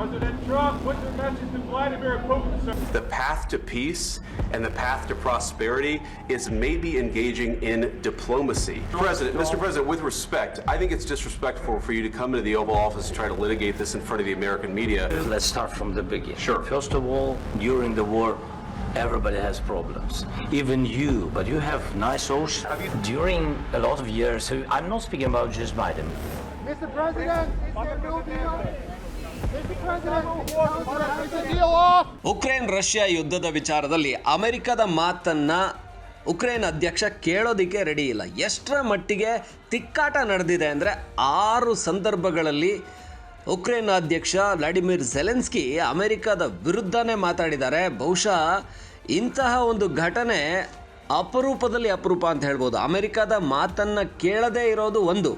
President Trump, what's your message to Vladimir Putin, sir? The path to peace and the path to prosperity is maybe engaging in diplomacy. President, Mr. President, with respect, I think it's disrespectful for you to come into the Oval Office and try to litigate this in front of the American media. Let's start from the beginning. Sure. First of all, during the war, everybody has problems. Even you, but you have nice ocean. During a lot of years, I'm not speaking about just Biden. Mr. President, Ukraine Russia ಯುದ್ಧದ ವಿಚಾರದಲ್ಲಿ ಅಮೆರಿಕದ ಮಾತನ್ನ Ukraine ಅಧ್ಯಕ್ಷ ಕೇಳೋದಿಕ್ಕೆ ready ಇಲ್ಲ. ಎಷ್ಟರ ಮಟ್ಟಿಗೆ ತಿಕ್ಕಾಟ ನಡೆದಿದೆ ಅಂದರೆ ಆರು ಸಂದರ್ಭಗಳಲ್ಲಿ ಉಕ್ರೇನ್ ಅಧ್ಯಕ್ಷ ವ್ಲಾಡಿಮಿರ್ ಜೆಲೆನ್ಸ್ಕಿ ಅಮೆರಿಕದ ವಿರುದ್ಧನೇ ಮಾತಾಡಿದ್ದಾರೆ. ಬಹುಶಃ ಇಂತಹ ಒಂದು ಘಟನೆ ಅಪರೂಪದಲ್ಲಿ ಅಪರೂಪ ಅಂತ ಹೇಳ್ಬೋದು. ಅಮೆರಿಕದ ಮಾತನ್ನು ಕೇಳದೇ ಇರೋದು ಒಂದು.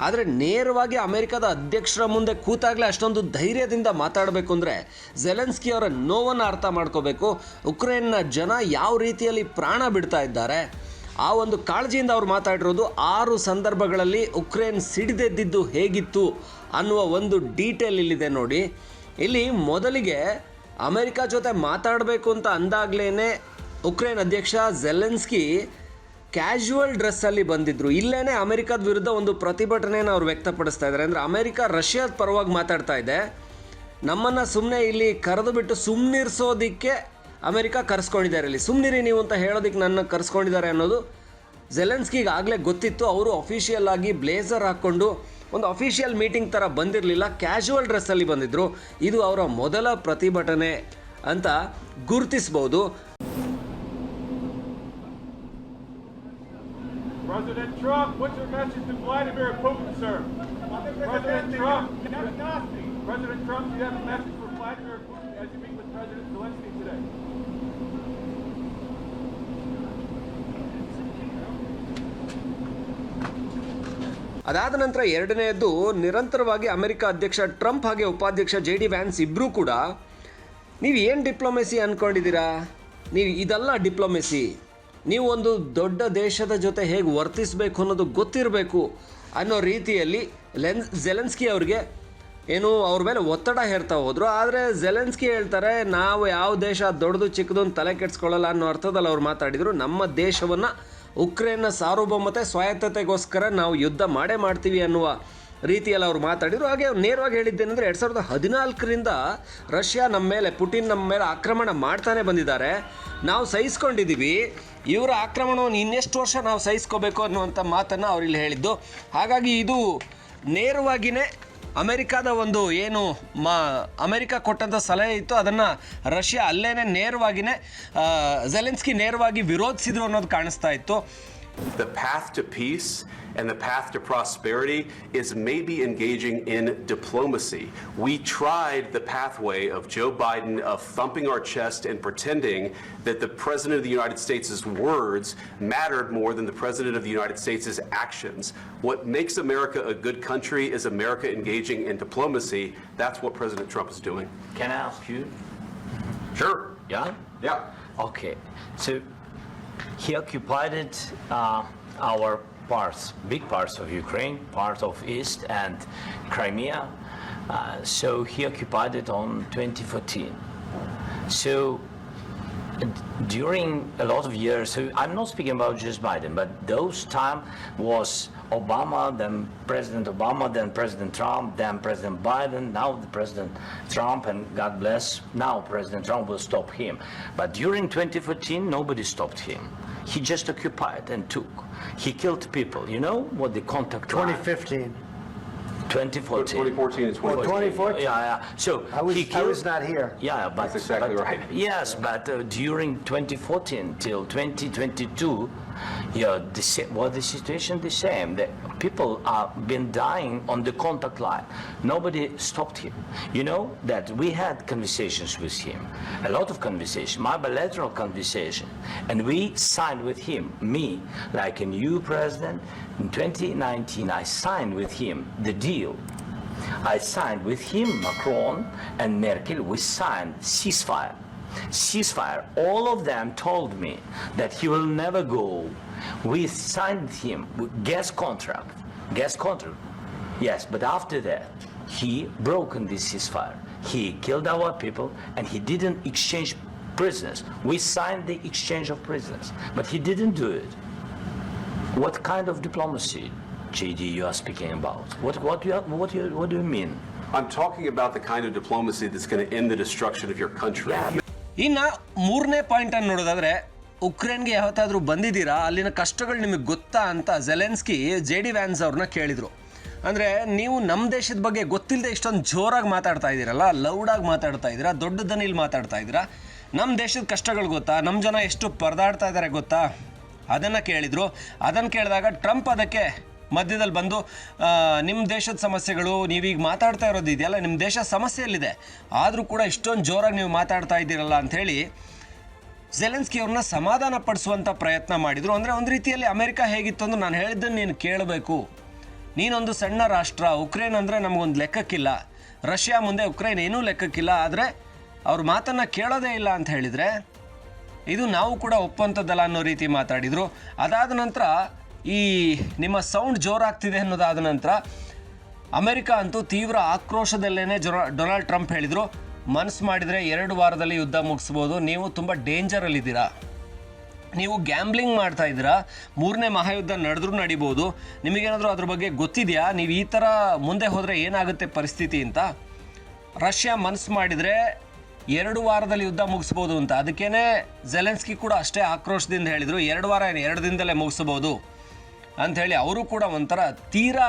ಆದರೆ ನೇರವಾಗಿ ಅಮೆರಿಕದ ಅಧ್ಯಕ್ಷರ ಮುಂದೆ ಕೂತಾಗಲೇ ಅಷ್ಟೊಂದು ಧೈರ್ಯದಿಂದ ಮಾತಾಡಬೇಕು ಅಂದರೆ ಜೆಲೆನ್ಸ್ಕಿ ಅವರ ನೋವನ್ನು ಅರ್ಥ ಮಾಡ್ಕೋಬೇಕು. ಉಕ್ರೇನ್ನ ಜನ ಯಾವ ರೀತಿಯಲ್ಲಿ ಪ್ರಾಣ ಬಿಡ್ತಾ ಇದ್ದಾರೆ? ಆ ಒಂದು ಕಾಳಜಿಯಿಂದ ಅವ್ರು ಮಾತಾಡಿರೋದು ಆರು ಸಂದರ್ಭಗಳಲ್ಲಿ ಉಕ್ರೇನ್ ಸಿಡಿದೆದ್ದಿದ್ದು ಹೇಗಿತ್ತು ಅನ್ನುವ ಒಂದು ಡೀಟೇಲ್ ಇಲ್ಲಿದೆ ನೋಡಿ. ಇಲ್ಲಿ ಮೊದಲಿಗೆ ಅಮೆರಿಕ ಜೊತೆ ಮಾತಾಡಬೇಕು ಅಂತ ಅಂದಾಗ್ಲೇ ಉಕ್ರೇನ್ ಅಧ್ಯಕ್ಷ ಜೆಲೆನ್ಸ್ಕಿ ಕ್ಯಾಶುವಲ್ ಡ್ರೆಸ್ಸಲ್ಲಿ ಬಂದಿದ್ರು. ಇಲ್ಲೇ ಅಮೆರಿಕದ ವಿರುದ್ಧ ಒಂದು ಪ್ರತಿಭಟನೆಯನ್ನು ಅವ್ರು ವ್ಯಕ್ತಪಡಿಸ್ತಾ ಇದ್ದಾರೆ. ಅಂದರೆ ಅಮೆರಿಕ ರಷ್ಯಾದ ಪರವಾಗಿ ಮಾತಾಡ್ತಾ ಇದೆ. ನಮ್ಮನ್ನು ಸುಮ್ಮನೆ ಇಲ್ಲಿ ಕರೆದು ಬಿಟ್ಟು ಸುಮ್ಮನಿರಿಸೋದಕ್ಕೆ ಅಮೆರಿಕ ಕರೆಸ್ಕೊಂಡಿದ್ದಾರೆ ಇಲ್ಲಿ ಸುಮ್ಮನಿರಿ ನೀವು ಅಂತ ಹೇಳೋದಕ್ಕೆ ನನ್ನ ಕರೆಸ್ಕೊಂಡಿದ್ದಾರೆ ಅನ್ನೋದು ಜೆಲೆನ್ಸ್ಕಿಗೆ ಆಗಲೇ ಗೊತ್ತಿತ್ತು. ಅವರು ಅಫಿಷಿಯಲ್ ಆಗಿ ಬ್ಲೇಸರ್ ಹಾಕ್ಕೊಂಡು ಒಂದು ಅಫಿಷಿಯಲ್ ಮೀಟಿಂಗ್ ಥರ ಬಂದಿರಲಿಲ್ಲ. ಕ್ಯಾಶುವಲ್ ಡ್ರೆಸ್ಸಲ್ಲಿ ಬಂದಿದ್ದರು ಇದು ಅವರ ಮೊದಲ ಪ್ರತಿಭಟನೆ ಅಂತ ಗುರುತಿಸ್ಬೋದು. President Trump, what's your message to Vladimir Putin, sir? President Trump, President Trump, do you have a message for Vladimir Putin as you meet with President Zelensky today? ಅದಾದ ನಂತರ ಎರಡನೆಯದ್ದು ನಿರಂತರವಾಗಿ ಅಮೆರಿಕ ಅಧ್ಯಕ್ಷ ಟ್ರಂಪ್ ಹಾಗೆ ಉಪಾಧ್ಯಕ್ಷ ಜೆ ಡಿ ವ್ಯಾನ್ಸ್ ಇಬ್ಬರೂ ಕೂಡ ನೀವು ಏನು ಡಿಪ್ಲೊಮೆಸಿ ಅಂದ್ಕೊಂಡಿದ್ದೀರಾ ನೀವು ಇದಲ್ಲ ಡಿಪ್ಲೊಮೆಸಿ ನೀವು ಒಂದು ದೊಡ್ಡ ದೇಶದ ಜೊತೆ ಹೇಗೆ ವರ್ತಿಸಬೇಕು ಅನ್ನೋದು ಗೊತ್ತಿರಬೇಕು ಅನ್ನೋ ರೀತಿಯಲ್ಲಿ ಲೆನ್ ಜೆಲೆನ್ಸ್ಕಿ ಅವ್ರಿಗೆ ಏನು ಅವ್ರ ಮೇಲೆ ಒತ್ತಡ ಹೇರ್ತಾ ಹೋದರು. ಆದರೆ ಜೆಲೆನ್ಸ್ಕಿ ಹೇಳ್ತಾರೆ, ನಾವು ಯಾವ ದೇಶ ದೊಡ್ಡದು ಚಿಕ್ಕದು ತಲೆ ಕೆಡಿಸ್ಕೊಳ್ಳಲ್ಲ ಅನ್ನೋ ಅರ್ಥದಲ್ಲಿ ಅವ್ರು ಮಾತಾಡಿದರು. ನಮ್ಮ ದೇಶವನ್ನು ಉಕ್ರೇನ್ನ ಸಾರ್ವಭೌಮತೆ ಸ್ವಾಯತ್ತತೆಗೋಸ್ಕರ ನಾವು ಯುದ್ಧ ಮಾಡೇ ಮಾಡ್ತೀವಿ ಅನ್ನುವ ರೀತಿಯಲ್ಲಿ ಅವ್ರು ಮಾತಾಡಿದರು. ಹಾಗೆ ಅವ್ರು ನೇರವಾಗಿ ಹೇಳಿದ್ದೇನೆಂದರೆ ಎರಡು ಸಾವಿರದ ಹದಿನಾಲ್ಕರಿಂದ ರಷ್ಯಾ ನಮ್ಮ ಮೇಲೆ, ಪುಟಿನ್ ನಮ್ಮ ಮೇಲೆ ಆಕ್ರಮಣ ಮಾಡ್ತಾನೆ ಬಂದಿದ್ದಾರೆ. ನಾವು ಸಹಿಸ್ಕೊಂಡಿದ್ದೀವಿ. ಇವರ ಆಕ್ರಮಣವನ್ನು ಇನ್ನೆಷ್ಟು ವರ್ಷ ನಾವು ಸಹಿಸ್ಕೋಬೇಕು ಅನ್ನುವಂಥ ಮಾತನ್ನು ಅವರಿಲ್ಲಿ ಹೇಳಿದ್ದು. ಹಾಗಾಗಿ ಇದು ನೇರವಾಗಿಯೇ ಅಮೆರಿಕದ ಒಂದು ಏನು ಮಾ, ಅಮೆರಿಕ ಕೊಟ್ಟಂಥ ಸಲಹೆ ಇತ್ತು. ಅದನ್ನು ರಷ್ಯಾ ಅಲ್ಲೇ ನೇರವಾಗಿಯೇ ಜೆಲೆನ್ಸ್ಕಿ ನೇರವಾಗಿ ವಿರೋಧಿಸಿದ್ರು ಅನ್ನೋದು ಕಾಣಿಸ್ತಾ ಇತ್ತು. The path to peace and the path to prosperity is maybe engaging in diplomacy. We tried the pathway of Joe Biden of thumping our chest and pretending that the President of the United States' words mattered more than the President of the United States' actions. What makes America a good country is America engaging in diplomacy. That's what President Trump is doing. Can I ask you? Sure. Yeah? Yeah. Okay. So he occupied uh, our parts, big parts of Ukraine, part of East and Crimea. Uh, so he occupied it on 2014. So during a lot of years, I'm not speaking about just Biden, but those time was Obama, then President Obama, then President Trump, then President Biden, now the President Trump, and God bless, now President Trump will stop him. But during 2014, nobody stopped him. He just occupied and took. He killed people. You know what the contact line- 2015. 2014. 2014 and 2014. 2014? Yeah, yeah. So I was, he I killed. was not here. Yeah, but That's exactly but- right. Yes, but uh, during 2014 till 2022, yeah, the sa- well, the situation the same. The people are been dying on the contact line. Nobody stopped him. You know that we had conversations with him, a lot of conversation, my bilateral conversation, and we signed with him. Me, like a new president, in 2019, I signed with him the deal. I signed with him, Macron and Merkel, we signed ceasefire. Ceasefire. All of them told me that he will never go. We signed him gas contract. Gas contract. Yes, but after that, he broken this ceasefire. He killed our people and he didn't exchange prisoners. We signed the exchange of prisoners, but he didn't do it. What kind of diplomacy, JD, you are speaking about? What, what, you what, you, what do you mean? I'm talking about the kind of diplomacy that's going to end the destruction of your country. ಇನ್ನು ಮೂರನೇ point ಅನ್ನು ನೋಡೋದಾದ್ರೆ, ಉಕ್ರೇನ್ಗೆ ಯಾವತ್ತಾದರೂ ಬಂದಿದ್ದೀರಾ? ಅಲ್ಲಿನ ಕಷ್ಟಗಳು ನಿಮಗೆ ಗೊತ್ತಾ ಅಂತ ಜೆಲೆನ್ಸ್ಕಿ ಜೆ ಡಿ ವ್ಯಾನ್ಸ್ ಅವ್ರನ್ನ ಕೇಳಿದರು. ಅಂದರೆ ನೀವು ನಮ್ಮ ದೇಶದ ಬಗ್ಗೆ ಗೊತ್ತಿಲ್ಲದೆ ಇಷ್ಟೊಂದು ಜೋರಾಗಿ ಮಾತಾಡ್ತಾ ಇದ್ದೀರಲ್ಲ, ಲೌಡಾಗಿ ಮಾತಾಡ್ತಾ ಇದ್ದೀರಾ ದೊಡ್ಡ ದನಿಲಿ ಮಾತಾಡ್ತಾ ಇದ್ದೀರಾ? ನಮ್ಮ ದೇಶದ ಕಷ್ಟಗಳು ಗೊತ್ತಾ? ನಮ್ಮ ಜನ ಎಷ್ಟು ಪರದಾಡ್ತಾ ಇದ್ದಾರೆ ಗೊತ್ತಾ? ಅದನ್ನು ಕೇಳಿದರು. ಅದನ್ನು ಕೇಳಿದಾಗ ಟ್ರಂಪ್ ಅದಕ್ಕೆ ಮಧ್ಯದಲ್ಲಿ ಬಂದು ನಿಮ್ಮ ದೇಶದ ಸಮಸ್ಯೆಗಳು ನೀವೀಗ ಮಾತಾಡ್ತಾ ಇರೋದು ಇದೆಯಲ್ಲ ನಿಮ್ಮ ದೇಶ ಸಮಸ್ಯೆಯಲ್ಲಿದೆ. ಆದರೂ ಕೂಡ ಇಷ್ಟೊಂದು ಜೋರಾಗಿ ನೀವು ಮಾತಾಡ್ತಾ ಇದ್ದೀರಲ್ಲ ಅಂಥೇಳಿ ಜೆಲೆನ್ಸ್ಕಿ ಅವ್ರನ್ನ ಸಮಾಧಾನ ಪಡಿಸುವಂಥ ಪ್ರಯತ್ನ ಮಾಡಿದರು. ಅಂದರೆ ಒಂದು ರೀತಿಯಲ್ಲಿ ಅಮೆರಿಕ ಹೇಗಿತ್ತು ಅಂದ್ರೆ ನಾನು ಹೇಳಿದ್ದನ್ನು ನೀನು ಕೇಳಬೇಕು. ನೀನೊಂದು ಸಣ್ಣ ರಾಷ್ಟ್ರ, ಉಕ್ರೇನ್ ಅಂದರೆ ನಮಗೊಂದು ಲೆಕ್ಕಕ್ಕಿಲ್ಲ. ರಷ್ಯಾ ಮುಂದೆ ಉಕ್ರೇನ್ ಏನೂ ಲೆಕ್ಕಕ್ಕಿಲ್ಲ. ಆದರೆ ಅವ್ರ ಮಾತನ್ನು ಕೇಳೋದೇ ಇಲ್ಲ ಅಂತ ಹೇಳಿದರೆ ಇದು ನಾವು ಕೂಡ ಒಪ್ಪುವಂಥದ್ದಲ್ಲ ಅನ್ನೋ ರೀತಿ ಮಾತಾಡಿದರು. ಅದಾದ ನಂತರ ಈ ನಿಮ್ಮ ಸೌಂಡ್ ಜೋರಾಗ್ತಿದೆ ಅನ್ನೋದಾದ ನಂತರ ಅಮೆರಿಕ ಅಂತೂ ತೀವ್ರ ಆಕ್ರೋಶದಲ್ಲೇ ಡೊನಾಲ್ಡ್ ಟ್ರಂಪ್ ಹೇಳಿದರು. ಮನಸ್ಸು ಮಾಡಿದರೆ ಎರಡು ವಾರದಲ್ಲಿ ಯುದ್ಧ ಮುಗಿಸ್ಬೋದು. ನೀವು ತುಂಬ ಡೇಂಜರಲ್ಲಿದ್ದೀರಾ ನೀವು ಗ್ಯಾಂಬ್ಲಿಂಗ್ ಮಾಡ್ತಾ ಇದ್ದೀರಾ. ಮೂರನೇ ಮಹಾಯುದ್ಧ ನಡೆದ್ರೂ ನಡಿಬೋದು. ನಿಮಗೇನಾದರೂ ಅದ್ರ ಬಗ್ಗೆ ಗೊತ್ತಿದೆಯಾ? ನೀವು ಈ ಥರ ಮುಂದೆ ಹೋದರೆ ಏನಾಗುತ್ತೆ ಪರಿಸ್ಥಿತಿ ಅಂತ? ರಷ್ಯಾ ಮನಸ್ಸು ಮಾಡಿದರೆ ಎರಡು ವಾರದಲ್ಲಿ ಯುದ್ಧ ಮುಗಿಸ್ಬೋದು ಅಂತ. ಅದಕ್ಕೇನೆ ಜೆಲೆನ್ಸ್ಕಿ ಕೂಡ ಅಷ್ಟೇ ಆಕ್ರೋಶದಿಂದ ಹೇಳಿದರು. ಎರಡು ವಾರ ಏನು, ಎರಡು ದಿನದಲ್ಲೇ ಮುಗಿಸ್ಬೋದು. ಅಂಥೇಳಿ ಅವರು ಕೂಡ ಒಂಥರ ತೀರಾ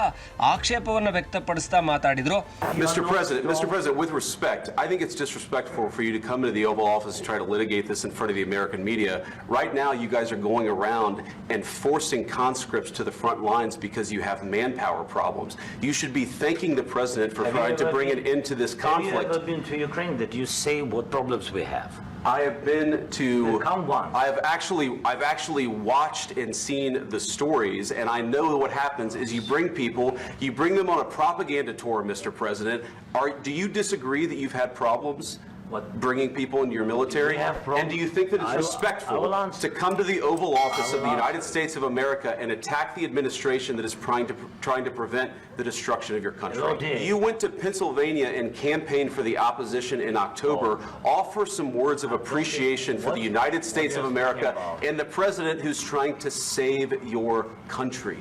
ಆಕ್ಷೇಪವನ್ನು ವ್ಯಕ್ತಪಡಿಸ್ತಾ ಮಾತಾಡಿದರು Mr. President, Mr. President, with respect, I think it's disrespectful for you to come into the Oval Office and try to litigate this in front of the American media. Right now, you guys are going around and forcing conscripts to the front lines because you have manpower problems. You should be thanking the President for Have you trying to ever bring an been- end to this Have you conflict. ever been to Ukraine that you say what problems we have? I have been to. Count one. I have actually, I've actually watched and seen the stories, and I know what happens is you bring people, you bring them on a propaganda tour, Mr. President. Are, do you disagree that you've had problems? What? Bringing people into your military? And do you think that I it's will- I respectful will answer. to come to the Oval Office of the United States of America and attack the administration that is trying to, trying to prevent the destruction of your country? Dave. You went to Pennsylvania and campaigned for the opposition in October. Oh. Offer some words of appreciation for the What- United States what of are you America about? and the president who's trying to save your country.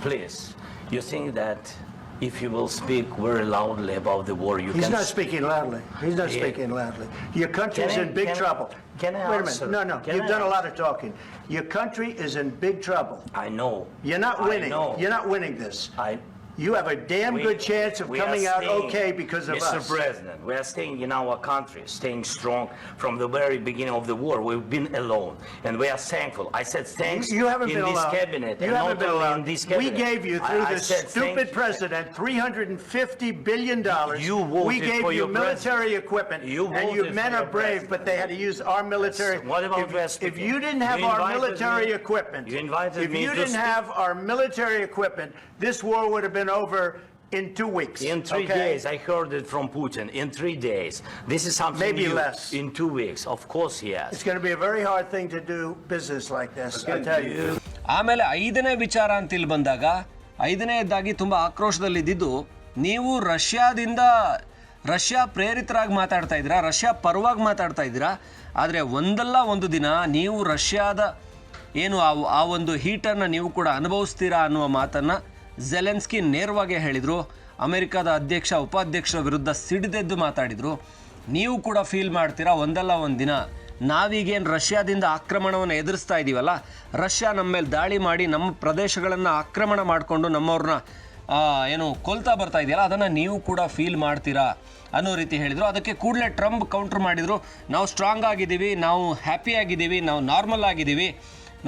Please, you think that if you will speak very loudly about the war, you He's can... not speaking loudly. He's not Yeah. speaking loudly. Your country's Can I- in big can I- trouble. can I Wait a minute. No, no. Can You've I done a lot of talking. Your country is in big trouble. I know. You're not I winning. know. You're not winning this. I... You have a damn We- good chance of we are coming out staying- okay because of us. Mr. President, we are staying in our country, staying strong from the very beginning of the war. We've been alone, and we are thankful. I said thanks You haven't in been this allowed. cabinet, You and haven't not been only allowed. in this We cabinet. gave you I- through I this said thank stupid you. president 350 billion dollars. You We voted gave for you your military equipment, You and you voted men for are your brave, but they had to use our military. What about if, West if you didn't have You our invited military me- equipment, you invited if me you didn't speak. have our military equipment, this war would have been over in two weeks. In three okay? days, I heard it from Putin. In three days, this is something Maybe new. less. In two weeks, of course he has. It's going to be a very hard thing to do business like this. I tell you. ಆಮೇಲೆ ಐದನೇ ವಿಚಾರ ಅಂತ ಇಲ್ಲಿ ಬಂದಾಗ ಐದನೇದಾಗಿ ತುಂಬ ಆಕ್ರೋಶದಲ್ಲಿದ್ದು ನೀವು ರಷ್ಯಾದಿಂದ Russia ಪ್ರೇರಿತರಾಗಿ ಮಾತಾಡ್ತಾ ಇದ್ದೀರಾ ರಷ್ಯಾ ಪರವಾಗಿ ಮಾತಾಡ್ತಾ ಇದ್ದೀರಾ ಆದರೆ ಒಂದಲ್ಲ ಒಂದು ದಿನ ನೀವು ರಷ್ಯಾದ ಏನು ಆ ಆ ಒಂದು ಹೀಟನ್ನು ನೀವು ಕೂಡ ಅನುಭವಿಸ್ತೀರಾ ಅನ್ನುವ ಮಾತನ್ನು ಜೆಲೆನ್ಸ್ಕಿ ನೇರವಾಗಿ ಹೇಳಿದರು. ಅಮೆರಿಕದ ಅಧ್ಯಕ್ಷ, ಉಪಾಧ್ಯಕ್ಷರ ವಿರುದ್ಧ ಸಿಡಿದೆದ್ದು ಮಾತಾಡಿದರು. ನೀವು ಕೂಡ ಫೀಲ್ ಮಾಡ್ತೀರಾ? ಒಂದಲ್ಲ ಒಂದು ದಿನ ನಾವೀಗೇನು ರಷ್ಯಾದಿಂದ ಆಕ್ರಮಣವನ್ನು ಎದುರಿಸ್ತಾ ಇದ್ದೀವಲ್ಲ ರಷ್ಯಾ ನಮ್ಮ ಮೇಲೆ ದಾಳಿ ಮಾಡಿ ನಮ್ಮ ಪ್ರದೇಶಗಳನ್ನು ಆಕ್ರಮಣ ಮಾಡಿಕೊಂಡು ನಮ್ಮವ್ರನ್ನ ಏನು ಕೊಲ್ತಾ ಬರ್ತಾ ಇದೆಯಲ್ಲ, ಅದನ್ನು ನೀವು ಕೂಡ ಫೀಲ್ ಮಾಡ್ತೀರಾ ಅನ್ನೋ ರೀತಿ ಹೇಳಿದರು. ಅದಕ್ಕೆ ಕೂಡಲೇ ಟ್ರಂಪ್ ಕೌಂಟ್ರ್ ಮಾಡಿದರು. ನಾವು ಸ್ಟ್ರಾಂಗ್ ಆಗಿದ್ದೀವಿ, ನಾವು ಹ್ಯಾಪಿಯಾಗಿದ್ದೀವಿ ನಾವು ನಾರ್ಮಲ್ ಆಗಿದ್ದೀವಿ,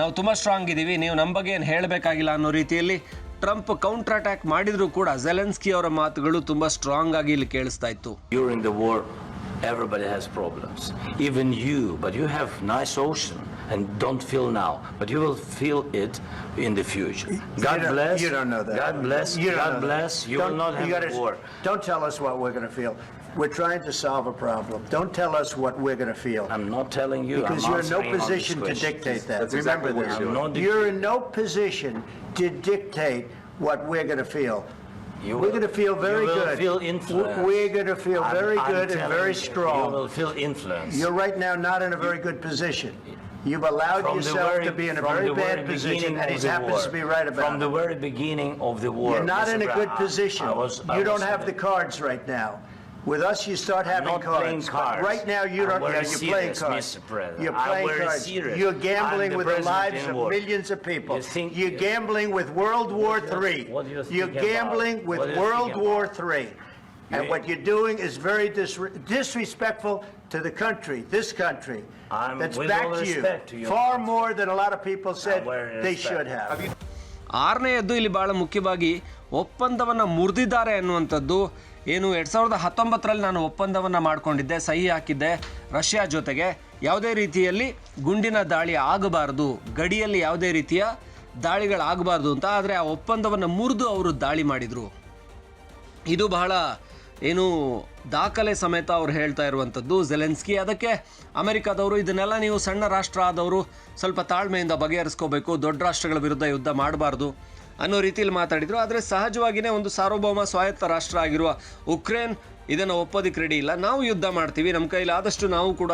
ನಾವು ತುಂಬ ಸ್ಟ್ರಾಂಗ್ ಇದ್ದೀವಿ ನೀವು ನಮ್ಮ ಬಗ್ಗೆ ಏನು ಹೇಳಬೇಕಾಗಿಲ್ಲ ಅನ್ನೋ ರೀತಿಯಲ್ಲಿ ಟ್ರಂಪ್ ಕೌಂಟರ್ ಅಟ್ಯಾಕ್ ಮಾಡಿದ್ರು ಕೂಡ ಜೆಲೆನ್ಸ್ಕಿ ಅವರ ಮಾತುಗಳು ತುಂಬಾ ಸ್ಟ್ರಾಂಗ್ ಆಗಿ ಇಲ್ಲಿ ಕೇಳಿಸ್ತಾ ಇತ್ತು. Everybody has problems. Even you, but you have nice ocean and don't feel now, but you will feel it in the future. God you bless. You don't know that. God bless. You God know that. bless. You will Don't- not you have gotta- war. Don't tell us what we're going to feel. We're trying to solve a problem. Don't tell us what we're going to feel. I'm not telling you. Because I'm you're in no answering on this position to dictate that. That's Remember exactly this. you're doing. I'm not You're in no position to dictate what we're going to feel. You We're will- to feel very you will good. feel influenced. We're going to feel I'm- very I'm good and telling very you, You strong. will feel influence. You're right now not in a very good position. You've allowed From the yourself very- to be in a from very the bad very position, beginning and of he the happens war. to be right about From about the it. very beginning of the war. You're not Mr. in a Brown, good position. I was- I You don't have the cards right now. With us, you start having not cards. playing But cards. Right now, you I'm don't, yeah, very you're playing serious, cards. Mr. President. You're I'm playing very cards. serious. You're I'm gambling the with the president lives in of war. millions of people. You think- You're gambling with World War What do you- III. what do you think You're about- gambling with what do you World think War about- III. And You- what you're doing is very disre- disrespectful to the country, this country. I'm- That's with all back to you. respect to you. Far more than a lot of people said very they respect. should have. ಆರನೆಯದ್ದು ಇಲ್ಲಿ ಬಹಳ ಮುಖ್ಯವಾಗಿ ಒಪ್ಪಂದವನ್ನು ಮುರಿದಿದ್ದಾರೆ ಅನ್ನುವಂಥದ್ದು ಏನು ಎರಡು ಸಾವಿರದ ಹತ್ತೊಂಬತ್ತರಲ್ಲಿ ನಾನು ಒಪ್ಪಂದವನ್ನು ಮಾಡಿಕೊಂಡಿದ್ದೆ, ಸಹಿ ಹಾಕಿದ್ದೆ. ರಷ್ಯಾ ಜೊತೆಗೆ ಯಾವುದೇ ರೀತಿಯಲ್ಲಿ ಗುಂಡಿನ ದಾಳಿ ಆಗಬಾರದು, ಗಡಿಯಲ್ಲಿ ಯಾವುದೇ ರೀತಿಯ ದಾಳಿಗಳಾಗಬಾರ್ದು ಅಂತ ಆದರೆ ಆ ಒಪ್ಪಂದವನ್ನು ಮುರಿದು ಅವರು ದಾಳಿ ಮಾಡಿದರು. ಇದು ಬಹಳ ಏನು ದಾಖಲೆ ಸಮೇತ ಅವ್ರು ಹೇಳ್ತಾ ಇರುವಂಥದ್ದು ಜೆಲೆನ್ಸ್ಕಿ ಅದಕ್ಕೆ ಅಮೆರಿಕಾದವರು ಇದನ್ನೆಲ್ಲ ನೀವು ಸಣ್ಣ ರಾಷ್ಟ್ರ ಆದವರು ಸ್ವಲ್ಪ ತಾಳ್ಮೆಯಿಂದ ಬಗೆಹರಿಸ್ಕೋಬೇಕು, ದೊಡ್ಡ ರಾಷ್ಟ್ರಗಳ ವಿರುದ್ಧ ಯುದ್ಧ ಮಾಡಬಾರ್ದು. ಅನ್ನೋ ರೀತಿಯಲ್ಲಿ ಮಾತಾಡಿದರು. ಆದರೆ ಸಹಜವಾಗಿಯೇ ಒಂದು ಸಾರ್ವಭೌಮ ಸ್ವಾಯತ್ತ ರಾಷ್ಟ್ರ ಆಗಿರುವ ಉಕ್ರೇನ್ ಇದನ್ನು ಒಪ್ಪೋದಕ್ಕೆ ರೆಡಿ ಇಲ್ಲ. ನಾವು ಯುದ್ಧ ಮಾಡ್ತೀವಿ. ನಮ್ಮ ಕೈಯಲ್ಲಿ ಆದಷ್ಟು ನಾವು ಕೂಡ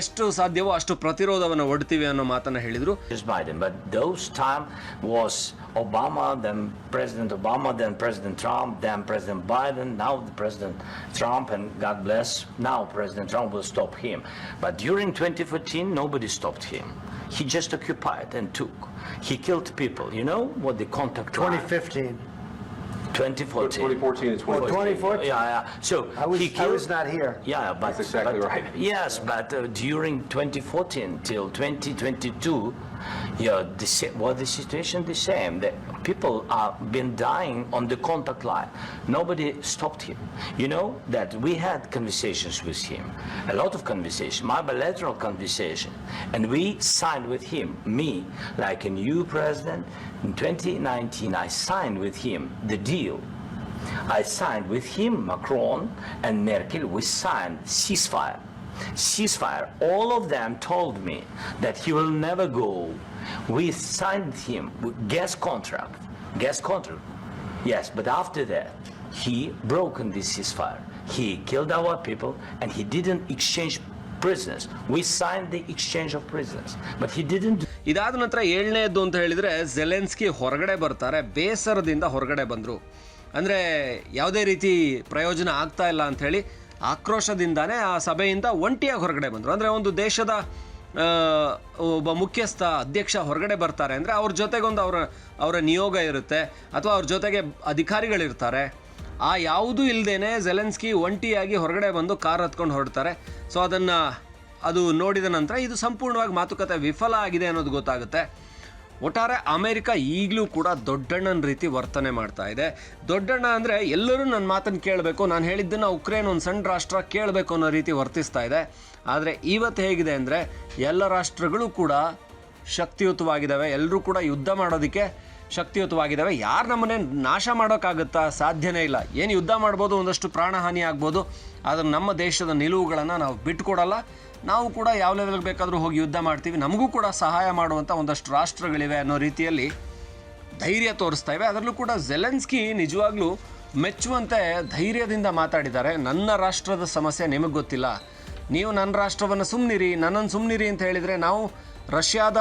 ಎಷ್ಟು ಸಾಧ್ಯವೋ ಅಷ್ಟು ಪ್ರತಿರೋಧವನ್ನು ಒಡ್ತೀವಿ ಅನ್ನೋ ಮಾತನ್ನು ಹೇಳಿದರು. ನಿಜ್ಮಾ ಇದೀನ್ but those was president president Trump now the president and president stop him but during twenty four nobody stop him He just occupied and took. He killed people. You know what the contact line- 2015. 2014. 2014 and 2014. 2014? Yeah, yeah. So I was- he I killed. was not here. Yeah, but That's exactly but- right. Yes, but uh, during 2014 till 2022, yeah, the the situation the same. That people are been dying on the contact line. Nobody stopped him. You know that we had conversations with him, a lot of conversation, my bilateral conversation, and we signed with him. Me, like a new president, in 2019, I signed with him the deal. I signed with him, Macron and Merkel, we signed ceasefire. Ceasefire. All of them told me that he will never go. We signed him gas contract. Gas contract. Yes, but after that, he broken this ceasefire. He killed our people and he didn't exchange prisoners. We signed the exchange of prisoners, but he didn't ಇದಾದ ನಂತರ ಏಳನೇದ್ದು ಅಂತ ಹೇಳಿದರೆ Zelensky ಹೊರಗಡೆ ಬರ್ತಾರೆ ಬೇಸರದಿಂದ ಹೊರಗಡೆ ಬಂದರು ಅಂದರೆ ಯಾವುದೇ ರೀತಿ ಪ್ರಯೋಜನ ಆಗ್ತಾ ಇಲ್ಲ ಅಂಥೇಳಿ ಆಕ್ರೋಶದಿಂದಾನೇ ಆ ಸಭೆಯಿಂದ ಒಂಟಿಯಾಗಿ ಹೊರಗಡೆ ಬಂದರು. ಅಂದರೆ ಒಂದು ದೇಶದ ಒಬ್ಬ ಮುಖ್ಯಸ್ಥ ಅಧ್ಯಕ್ಷ ಹೊರಗಡೆ ಬರ್ತಾರೆ. ಅಂದರೆ ಅವ್ರ ಜೊತೆಗೊಂದು ಅವರ ಅವರ ನಿಯೋಗ ಇರುತ್ತೆ, ಅಥವಾ ಅವ್ರ ಜೊತೆಗೆ ಅಧಿಕಾರಿಗಳಿರ್ತಾರೆ. ಆ ಯಾವುದೂ ಇಲ್ಲದೇನೆ ಜೆಲೆನ್ಸ್ಕಿ ಒಂಟಿಯಾಗಿ ಹೊರಗಡೆ ಬಂದು ಕಾರ್ ಹತ್ಕೊಂಡು ಹೊರಡ್ತಾರೆ. ಸೊ ಅದನ್ನು, ಅದು ನೋಡಿದ ನಂತರ ಇದು ಸಂಪೂರ್ಣವಾಗಿ ಮಾತುಕತೆ ವಿಫಲ ಆಗಿದೆ ಅನ್ನೋದು ಗೊತ್ತಾಗುತ್ತೆ. ಒಟ್ಟಾರೆ ಅಮೇರಿಕ ಈಗಲೂ ಕೂಡ ದೊಡ್ಡಣ್ಣನ ರೀತಿ ವರ್ತನೆ ಮಾಡ್ತಾ ಇದೆ. ದೊಡ್ಡಣ್ಣ ಅಂದರೆ ಎಲ್ಲರೂ ನನ್ನ ಮಾತನ್ನು ಕೇಳಬೇಕು, ನಾನು ಹೇಳಿದ್ದನ್ನು ಉಕ್ರೇನ್ ಒಂದು ಸಣ್ಣ ರಾಷ್ಟ್ರ ಕೇಳಬೇಕು ಅನ್ನೋ ರೀತಿ ವರ್ತಿಸ್ತಾ ಇದೆ. ಆದರೆ ಇವತ್ತು ಹೇಗಿದೆ ಅಂದರೆ, ಎಲ್ಲ ರಾಷ್ಟ್ರಗಳು ಕೂಡ ಶಕ್ತಿಯುತವಾಗಿದ್ದಾವೆ ಎಲ್ಲರೂ ಕೂಡ ಯುದ್ಧ ಮಾಡೋದಕ್ಕೆ ಶಕ್ತಿಯುತವಾಗಿದ್ದಾವೆ. ಯಾರು ನಮ್ಮನ್ನೇ ನಾಶ ಮಾಡೋಕ್ಕಾಗುತ್ತಾ ಸಾಧ್ಯನೇ ಇಲ್ಲ. ಏನು ಯುದ್ಧ ಮಾಡ್ಬೋದು, ಒಂದಷ್ಟು ಪ್ರಾಣಹಾನಿ ಆಗ್ಬೋದು, ಆದರೆ ನಮ್ಮ ದೇಶದ ನಿಲುವುಗಳನ್ನು ನಾವು ಬಿಟ್ಟುಕೊಡಲ್ಲ ನಾವು ಕೂಡ ಯಾವ ಲೆವೆಲ್ಗೆ ಬೇಕಾದರೂ ಹೋಗಿ ಯುದ್ಧ ಮಾಡ್ತೀವಿ. ನಮಗೂ ಕೂಡ ಸಹಾಯ ಮಾಡುವಂಥ ಒಂದಷ್ಟು ರಾಷ್ಟ್ರಗಳಿವೆ ಅನ್ನೋ ರೀತಿಯಲ್ಲಿ ಧೈರ್ಯ ತೋರಿಸ್ತಾ ಇವೆ. ಅದರಲ್ಲೂ ಕೂಡ ಜೆಲೆನ್ಸ್ಕಿ ನಿಜವಾಗ್ಲೂ ಮೆಚ್ಚುವಂತೆ ಧೈರ್ಯದಿಂದ ಮಾತಾಡಿದ್ದಾರೆ. ನನ್ನ ರಾಷ್ಟ್ರದ ಸಮಸ್ಯೆ ನಿಮಗೆ ಗೊತ್ತಿಲ್ಲ. ನೀವು ನನ್ನ ರಾಷ್ಟ್ರವನ್ನು ಸುಮ್ಮನಿರಿ ನನ್ನನ್ನು ಸುಮ್ಮನಿರಿ ಅಂತ ಹೇಳಿದರೆ ನಾವು ರಷ್ಯಾದ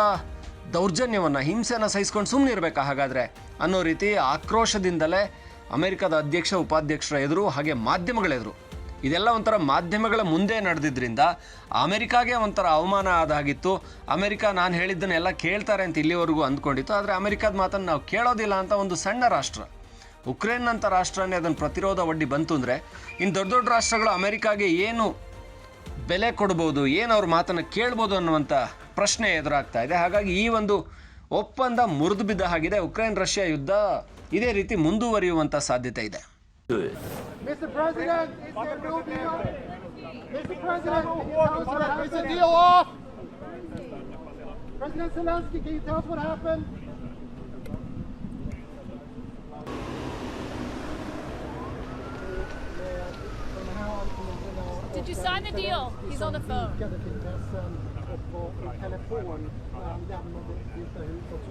ದೌರ್ಜನ್ಯವನ್ನು ಹಿಂಸೆನ ಸಹಿಸ್ಕೊಂಡು ಸುಮ್ಮನಿರ್ಬೇಕಾ ಹಾಗಾದರೆ? ಅನ್ನೋ ರೀತಿ ಆಕ್ರೋಶದಿಂದಲೇ ಅಮೆರಿಕದ ಅಧ್ಯಕ್ಷ, ಉಪಾಧ್ಯಕ್ಷರ ಎದುರು ಹಾಗೆ ಮಾಧ್ಯಮಗಳೆದುರು. ಇದೆಲ್ಲ ಒಂಥರ ಮಾಧ್ಯಮಗಳ ಮುಂದೆ ನಡೆದಿದ್ದರಿಂದ ಅಮೆರಿಕಾಗೆ ಒಂಥರ ಅವಮಾನ ಆದಾಗಿತ್ತು. ಅಮೆರಿಕ ನಾನು ಹೇಳಿದ್ದನ್ನೆಲ್ಲ ಕೇಳ್ತಾರೆ ಅಂತ ಇಲ್ಲಿವರೆಗೂ ಅಂದ್ಕೊಂಡಿತ್ತು. ಆದರೆ ಅಮೆರಿಕದ ಮಾತನ್ನು ನಾವು ಕೇಳೋದಿಲ್ಲ ಅಂತ ಒಂದು ಸಣ್ಣ ರಾಷ್ಟ್ರ. ಉಕ್ರೇನ್ ಅಂತ ರಾಷ್ಟ್ರನೇ ಅದನ್ನು ಪ್ರತಿರೋಧ ಒಡ್ಡಿ ಬಂತು ಅಂದರೆ ಇನ್ನು ದೊಡ್ಡ ದೊಡ್ಡ ರಾಷ್ಟ್ರಗಳು ಅಮೆರಿಕಾಗೆ ಏನು ಬೆಲೆ ಕೊಡ್ಬೋದು, ಏನು ಅವ್ರ ಮಾತನ್ನು ಕೇಳ್ಬೋದು ಅನ್ನುವಂಥ ಪ್ರಶ್ನೆ ಎದುರಾಗ್ತಾ ಇದೆ ಹಾಗಾಗಿ ಈ ಒಂದು ಒಪ್ಪಂದ ಮುರಿದು ಬಿದ್ದ ಹಾಗಿದೆ ಉಕ್ರೇನ್ ರಷ್ಯಾ ಯುದ್ಧ ಇದೇ ರೀತಿ ಮುಂದುವರಿಯುವಂತ ಸಾಧ್ಯತೆ ಇದೆ Did you sign the deal? He's on the phone. Skickade på i telefon när han lämnade Vita huset